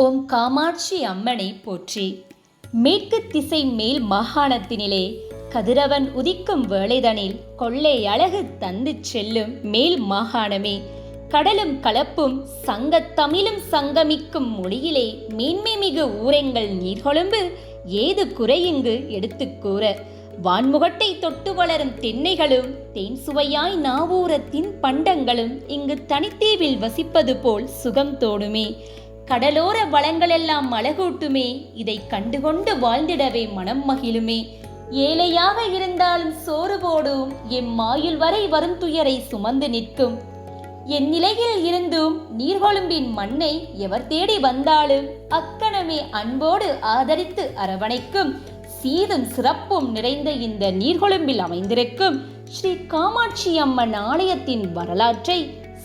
ஓம் காமாட்சி அம்மனை போற்றி. மேற்கு திசை மேல் மாகாணத்தினிலே கதிரவன் உதிக்கும் வேளைதனில் கொள்ளை அழகு தந்து செல்லும் மேல் மாகாணமே. கடலும் கலப்பும் சங்கத்தமிழும் சங்கமிக்கும் மொழியிலே மேன்மை மிகு ஊரெங்கள் நீர்கொழும்பு ஏது குறையிங்கு எடுத்துக் கூற. வான்முகட்டை தொட்டு வளரும் தென்னைகளும் தேன் சுவையாய் நாவூரத்தின் பண்டங்களும் இங்கு தனித்தீவில் வசிப்பது போல் சுகம் தோணுமே. கடலோர வளங்களெல்லாம் அழகூட்டுமே இதை கண்டுகொண்டு வாழ்ந்திடவே மனம் மகிழுமே. ஏழையாக இருந்தாலும் சோறு போடும் எம் மாயுள் வரை வரும் துயரை சுமந்து நிற்கும். என் நிலையில் இருந்தும் நீர்கொழும்பின் மண்ணை எவர் தேடி வந்தாலும் அக்கணமே அன்போடு ஆதரித்து அரவணைக்கும். சீதும் சிறப்பும் நிறைந்த இந்த நீர்கொழும்பில் அமைந்திருக்கும் ஸ்ரீ காமாட்சி அம்மன் ஆலயத்தின் வரலாற்றை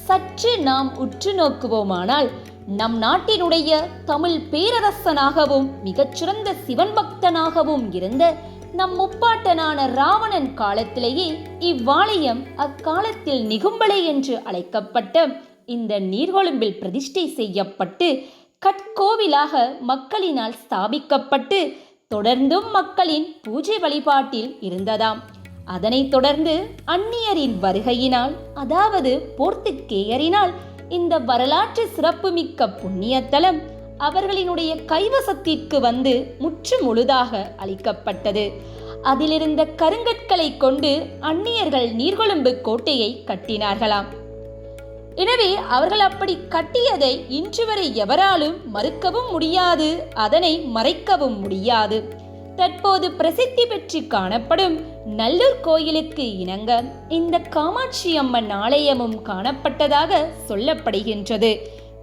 சற்று நாம் உற்று நோக்குவோமானால் நம் நாட்டினுடைய தமிழ் பேரரசனாகவும் மிகச்சிறந்த சிவன் பக்தனாகவும் இருந்த நம் முப்பாட்டனான ராவணன் காலத்திலேயே இவ்வாலயம் அக்காலத்தில் நிகும்பலை என்று அழைக்கப்பட்ட இந்த நீர்கொழும்பில் பிரதிஷ்டை செய்யப்பட்டு கற்கோவிலாக மக்களினால் ஸ்தாபிக்கப்பட்டு தொடர்ந்தும் மக்களின் பூஜை வழிபாட்டில் இருந்ததாம். அதனைத் தொடர்ந்து அந்நியரின் வருகையினால் அதாவது போர்த்துக்கேயரினால் இந்த வரலாற்று சிறப்புமிக்க புண்ணியத்தலம் அவர்களினுடைய கைவசத்திற்கு வந்து முற்று முழுதாக அளிக்கப்பட்டது. அதிலிருந்த கருங்கற்களை கொண்டு அந்நியர்கள் நீர்கொழும்பு கோட்டையை கட்டினார்களாம். எனவே அவர்கள் அப்படி கட்டியதை இன்று வரை எவராலும் மறுக்கவும் முடியாது அதனை மறைக்கவும் முடியாது. தற்போது பிரசித்தி பெற்று காணப்படும் நல்லூர் கோயிலுக்கு இணங்க இந்த காமாட்சி அம்மன் ஆலயமும் காணப்பட்டதாக சொல்லப்படுகின்றது.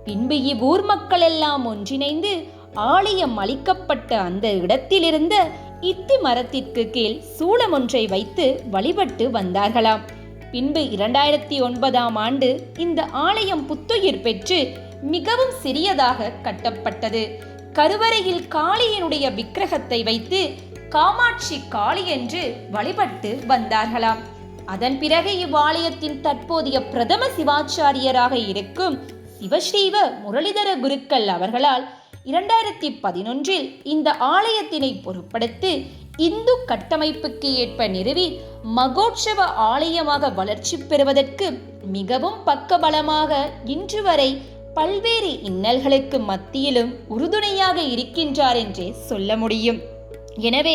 பின்பு இவ்வூர் மக்கள் எல்லாம் ஒன்றிணைந்து ஆலயம் அளிக்கப்பட்ட அந்த இடத்திலிருந்த இத்தி மரத்திற்கு கீழ் சூளம் ஒன்றை வைத்து வழிபட்டு வந்தார்களாம். பின்பு இரண்டாயிரத்தி ஒன்பதாம் ஆண்டு இந்த ஆலயம் புத்துயிர் பெற்று மிகவும் சிறியதாக கட்டப்பட்டது. கருவறையில் காளியினுடைய விக்கிரகத்தை வைத்து காமாட்சி காளி என்று வழிபட்டு வந்தார்களாம். அதன் பிறகு இவ்வாலயத்தின் தற்போதைய பிரதம சிவாச்சாரியராக இருக்கும் சிவஸ்ரீவ முரளிதர குருக்கள் அவர்களால் இரண்டாயிரத்தி பதினொன்றில் இந்த ஆலயத்தினை பொருட்படுத்தி இந்து கட்டமைப்புக்கு ஏற்ப நிறுவி மகோற்சவ ஆலயமாக வளர்ச்சி பெறுவதற்கு மிகவும் பக்கபலமாக இன்று வரை பல்வேறு இன்னல்களுக்கு மத்தியிலும் உறுதுணையாக இருக்கின்றார் என்றே சொல்ல முடியும். எனவே